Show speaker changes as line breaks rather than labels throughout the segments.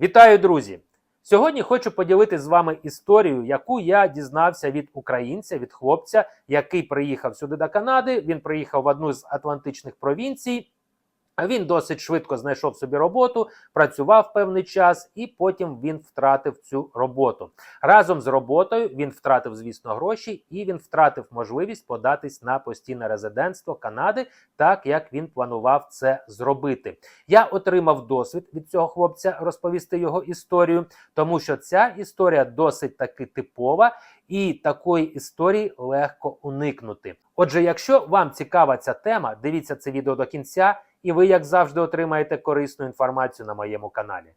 Вітаю, друзі! Сьогодні хочу поділитися з вами історію, яку я дізнався від українця, від хлопця, який приїхав сюди до Канади. Він приїхав в одну з атлантичних провінцій. Він досить швидко знайшов собі роботу, працював певний час, і потім він втратив цю роботу. Разом з роботою він втратив, звісно, гроші, і він втратив можливість податись на постійне резидентство Канади, так як він планував це зробити. Я отримав досвід від цього хлопця розповісти його історію, тому що ця історія досить таки типова, і такої історії легко уникнути. Отже, якщо вам цікава ця тема, дивіться це відео до кінця, і ви, як завжди, отримаєте корисну інформацію на моєму каналі.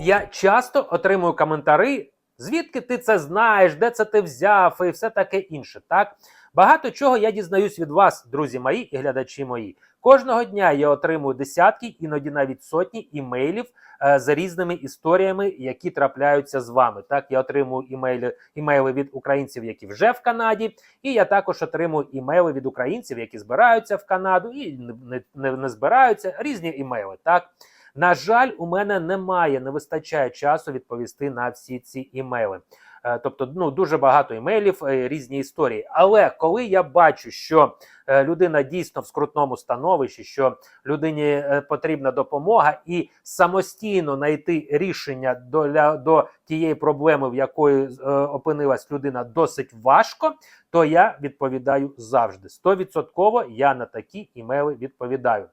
Я часто отримую коментари, звідки ти це знаєш, де це ти взяв, і все таке інше. Так багато чого я дізнаюсь від вас, друзі мої і глядачі мої. Кожного дня я отримую десятки, іноді навіть сотні імейлів е, за різними історіями, які трапляються з вами. Так, я отримую імейли, імейли від українців, які вже в Канаді, і я також отримую імейли від українців, які збираються в Канаду і не, не, не збираються. Різні імейли. Так. На жаль, у мене немає, не вистачає часу відповісти на всі ці імейли. Е, Тобто, ну дуже багато імейлів, е, різні історії. Але коли я бачу, що е, людина дійсно в скрутному становищі, що людині потрібна допомога, і самостійно знайти рішення до, до тієї проблеми, в якої опинилась людина, досить важко, то я відповідаю завжди. Стовідсотково я на такі імейли відповідаю.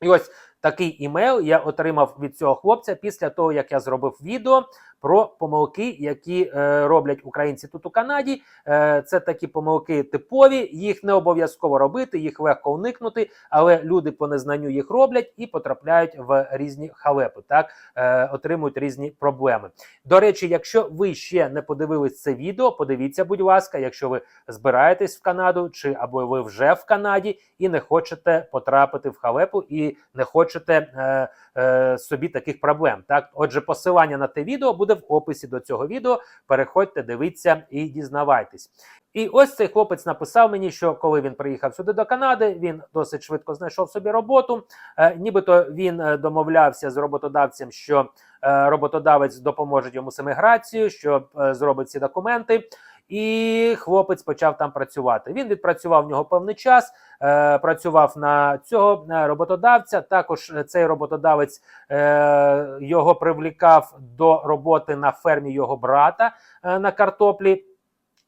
І ось такий імейл я отримав від цього хлопця після того, як я зробив відео про помилки, які е, роблять українці тут у Канаді. Е, це такі помилки типові, їх не обов'язково робити, їх легко уникнути, але люди по незнанню їх роблять і потрапляють в різні халепи, так е, отримують різні проблеми. До речі, якщо ви ще не подивились це відео, подивіться, будь ласка, якщо ви збираєтесь в Канаду, чи або ви вже в Канаді і не хочете потрапити в халепу, і не хочете е, е, собі таких проблем. Так, отже, посилання на те відео буде в описі до цього відео. Переходьте, дивіться і дізнавайтесь. І ось цей хлопець написав мені, що коли він приїхав сюди до Канади, він досить швидко знайшов собі роботу. Е, нібито він е, домовлявся з роботодавцем, що е, роботодавець допоможе йому з еміграцією, що е, зробить ці документи. І хлопець почав там працювати. Він відпрацював в нього певний час, е, працював на цього роботодавця. Також е, цей роботодавець е, його привлікав до роботи на фермі його брата е, на картоплі.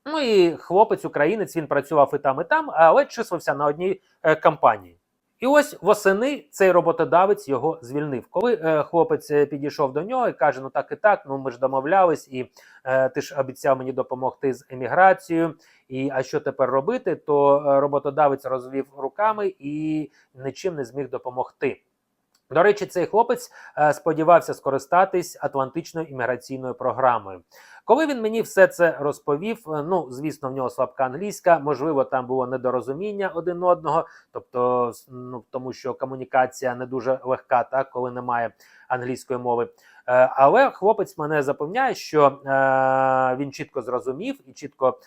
Ну і хлопець, українець, він працював і там, і там, але числився на одній е, компанії. І ось восени цей роботодавець його звільнив. Коли е, хлопець е, підійшов до нього і каже: Ну так і так, ну ми ж домовлялись, і е, ти ж обіцяв мені допомогти з еміграцією. І а що тепер робити? То е, роботодавець розвів руками і нічим не зміг допомогти. До речі, цей хлопець е, сподівався скористатись Атлантичною імміграційною програмою. Коли він мені все це розповів, е, ну звісно, в нього слабка англійська, можливо, там було недорозуміння один одного, тобто, ну тому що комунікація не дуже легка, так коли немає англійської мови. Е, Але хлопець мене запевняє, що е, він чітко зрозумів і чітко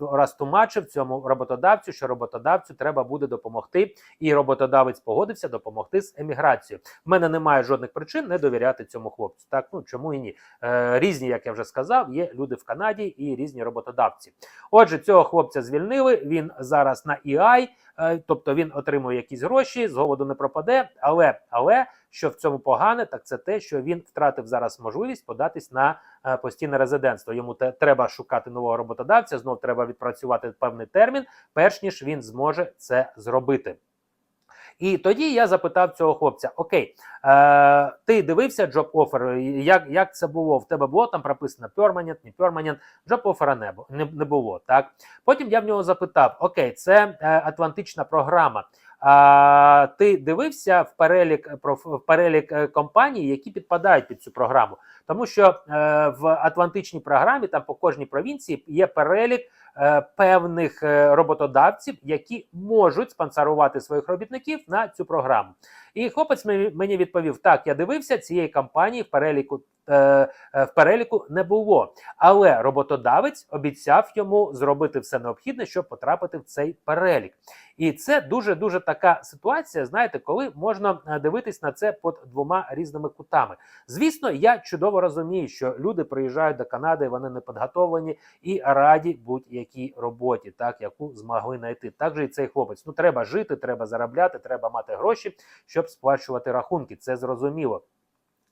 розтумачив цьому роботодавцю, що роботодавцю треба буде допомогти, і роботодавець погодився допомогти з еміграцією. В мене немає жодних причин не довіряти цьому хлопцю. Так ну чому і ні? Різні, як я вже сказав, є люди в Канаді і різні роботодавці. Отже, цього хлопця звільнили. Він зараз на EI, е, тобто він отримує якісь гроші, з голоду не пропаде. Але але що в цьому погане, так це те, що він втратив зараз можливість податись на е, постійне резидентство. Йому треба шукати нового роботодавця. Знов треба відпрацювати певний термін, перш ніж він зможе це зробити. І тоді я запитав цього хлопця: Окей, е, ти дивився job offer, як, як це було? В тебе було там прописано permanent, не permanent, job offer не, не, не було. Так? Потім я в нього запитав: Окей, це е, Атлантична програма. А, ти дивився в перелік е, в перелік е, компаній, які підпадають під цю програму? Тому що е, в Атлантичній програмі там по кожній провінції є перелік певних е, роботодавців, які можуть спонсорувати своїх робітників на цю програму. І хлопець мені відповів: так, я дивився цієї компанії в переліку. е, е, В переліку не було, але роботодавець обіцяв йому зробити все необхідне, щоб потрапити в цей перелік. І це дуже дуже така ситуація. Знаєте, коли можна е, дивитись на це під двома різними кутами. Звісно, я чудово розумію, що люди приїжджають до Канади, вони не підготовлені і раді будь-якій роботі, так яку змогли знайти. Так же і цей хлопець. Ну треба жити, треба заробляти, треба мати гроші, щоб сплачувати рахунки. Це зрозуміло.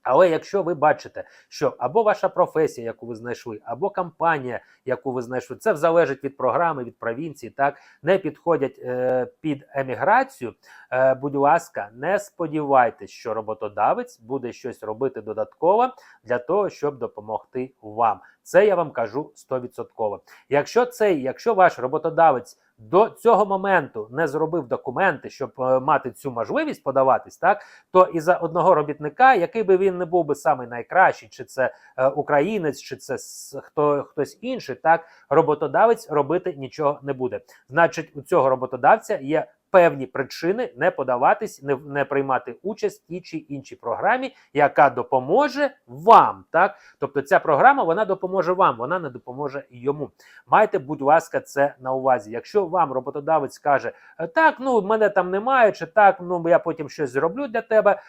Але якщо ви бачите, що або ваша професія, яку ви знайшли, або компанія, яку ви знайшли, це залежить від програми, від провінції, так не підходять е, під еміграцію. Е, будь ласка, не сподівайтесь, що роботодавець буде щось робити додатково для того, щоб допомогти вам. Це я вам кажу 100%. Якщо цей, якщо ваш роботодавець до цього моменту не зробив документи, щоб е, мати цю можливість подаватись, так то і за одного робітника, який би він не був би самий найкращий, чи це е, українець, чи це хто хтось інший, так роботодавець робити нічого не буде. Значить, у цього роботодавця є певні причини не подаватись, не, не приймати участь в тій чи іншій програмі, яка допоможе вам. Так, тобто ця програма вона допоможе вам, вона не допоможе йому. Майте, будь ласка, це на увазі. Якщо вам роботодавець каже, «Е, так, ну мене там немає, чи так, ну я потім щось зроблю для тебе.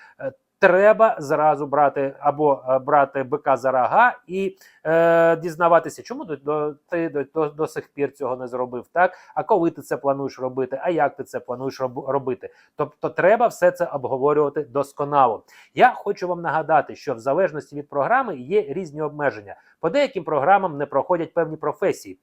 Треба зразу брати або е, брати бика за рога і е, дізнаватися, чому до, до, ти до, до, до сих пір цього не зробив, так? А коли ти це плануєш робити? А як ти це плануєш роб- робити? Тобто, треба все це обговорювати досконало. Я хочу вам нагадати, що в залежності від програми є різні обмеження. По деяким програмам не проходять певні професії.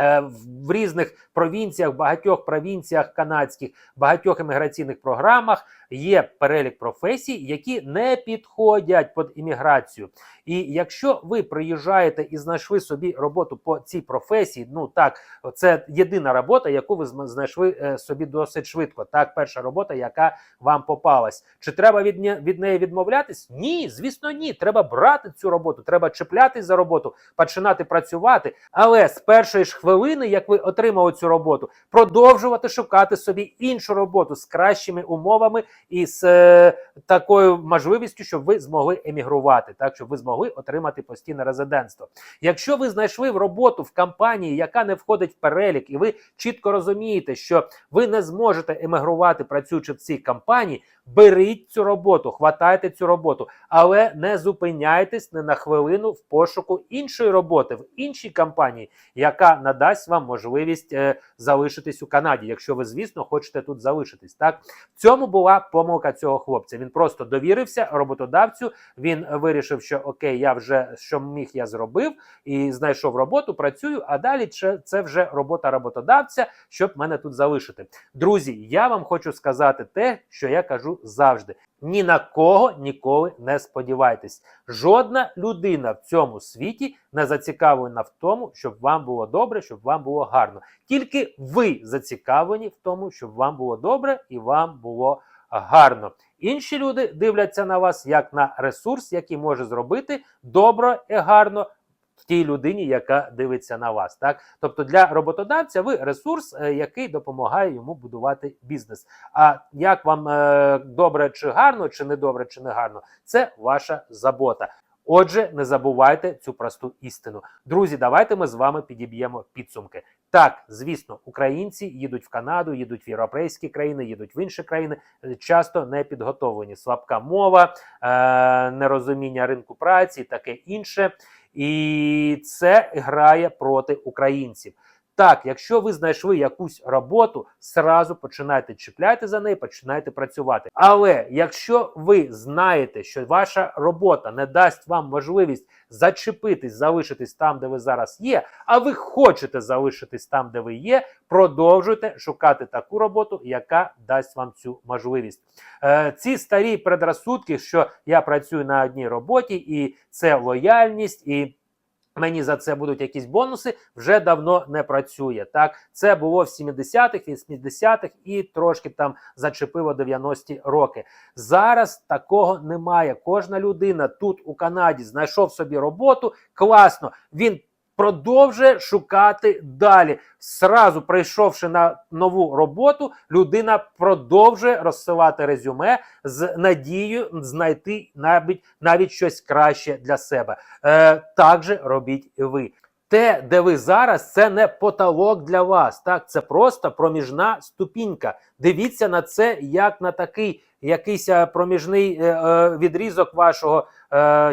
Е, В різних провінціях, багатьох провінціях канадських, багатьох імміграційних програмах є перелік професій, які не підходять під імміграцію. І якщо ви приїжджаєте і знайшли собі роботу по цій професії, ну так, це єдина робота, яку ви знайшли е, собі досить швидко. Так, перша робота, яка вам попалась. Чи треба від, не- від неї відмовлятись? Ні, звісно, ні. Треба брати цю роботу, треба чіплятись за роботу, починати працювати. Але з першої ж хвилини, як ви отримали цю роботу, продовжувати шукати собі іншу роботу з кращими умовами і з е, такою можливістю, щоб ви змогли емігрувати, так щоб ви змогли отримати постійне резидентство. Якщо ви знайшли роботу в компанії, яка не входить в перелік, і ви чітко розумієте, що ви не зможете емігрувати, працюючи в цій компанії, беріть цю роботу, хватайте цю роботу, але не зупиняйтесь не на хвилину в пошуку іншої роботи в іншій компанії, яка надасть вам можливість е, залишитись у Канаді, якщо ви, звісно, хочете тут залишитись. Так в цьому була помилка цього хлопця. Він просто довірився роботодавцю. Він вирішив, що окей, я вже що міг, я зробив і знайшов роботу, працюю. А далі це- це вже робота роботодавця, щоб мене тут залишити. Друзі, я вам хочу сказати те, що я кажу завжди: ні на кого ніколи не сподівайтесь. Жодна людина в цьому світі не зацікавлена в тому, щоб вам було добре, щоб вам було гарно. Тільки ви зацікавлені в тому, щоб вам було добре і вам було гарно. Інші люди дивляться на вас як на ресурс, який може зробити добре і гарно. Тій людині, яка дивиться на вас, так тобто для роботодавця ви ресурс, е, який допомагає йому будувати бізнес. А як вам е, добре чи гарно, чи не добре, чи не гарно, це ваша забота. Отже, не забувайте цю просту істину. Друзі, давайте ми з вами підіб'ємо підсумки. Так, звісно, українці їдуть в Канаду, їдуть в європейські країни, їдуть в інші країни, е, часто не підготовлені. Слабка мова, е, нерозуміння ринку праці, таке інше. І це грає проти українців. Так, якщо ви знайшли якусь роботу, сразу починайте чіпляти за неї, починайте працювати. Але якщо ви знаєте, що ваша робота не дасть вам можливість зачепитись, залишитись там, де ви зараз є, а ви хочете залишитись там, де ви є, продовжуйте шукати таку роботу, яка дасть вам цю можливість. Е, ці старі предразсудки, що я працюю на одній роботі, і це лояльність, і мені за це будуть якісь бонуси, вже давно не працює. Так, це було в 70-х, 80-х і трошки там зачепило 90-ті роки. Зараз такого немає. Кожна людина тут у Канаді знайшов собі роботу. Класно, він продовжує шукати далі. Сразу прийшовши на нову роботу, людина продовжує розсилати резюме з надією знайти навіть навіть щось краще для себе. Е, так же робіть і ви. Те, де ви зараз, це не потолок для вас. Так, це просто проміжна ступінька. Дивіться на це як на такий якийсь е, проміжний е, е, відрізок вашого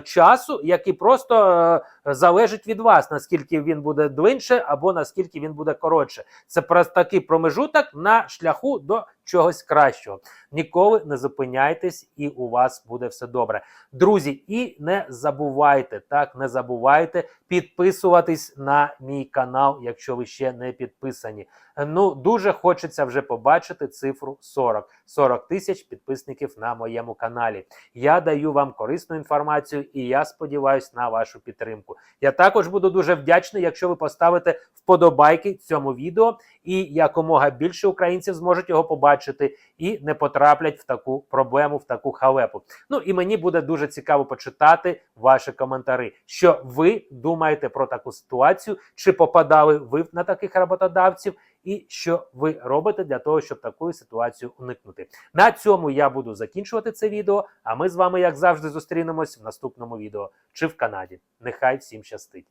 часу, який просто залежить від вас, наскільки він буде длинше або наскільки він буде коротше. Це просто такий промежуток на шляху до чогось кращого. Ніколи не зупиняйтесь, і у вас буде все добре. Друзі, і не забувайте, так, не забувайте підписуватись на мій канал, якщо ви ще не підписані. Ну, дуже хочеться вже побачити цифру 40. 40 тисяч підписників на моєму каналі. Я даю вам корисну інформацію і я сподіваюся на вашу підтримку. Я також буду дуже вдячний, якщо ви поставите вподобайки цьому відео, і якомога більше українців зможуть його побачити і не потраплять в таку проблему, в таку халепу. Ну і мені буде дуже цікаво почитати ваші коментарі, що ви думаєте про таку ситуацію, чи попадали ви на таких роботодавців, і що ви робите для того, щоб таку ситуацію уникнути. На цьому я буду закінчувати це відео. А ми з вами, як завжди, зустрінемось в наступному відео чи в Канаді. Нехай всім щастить!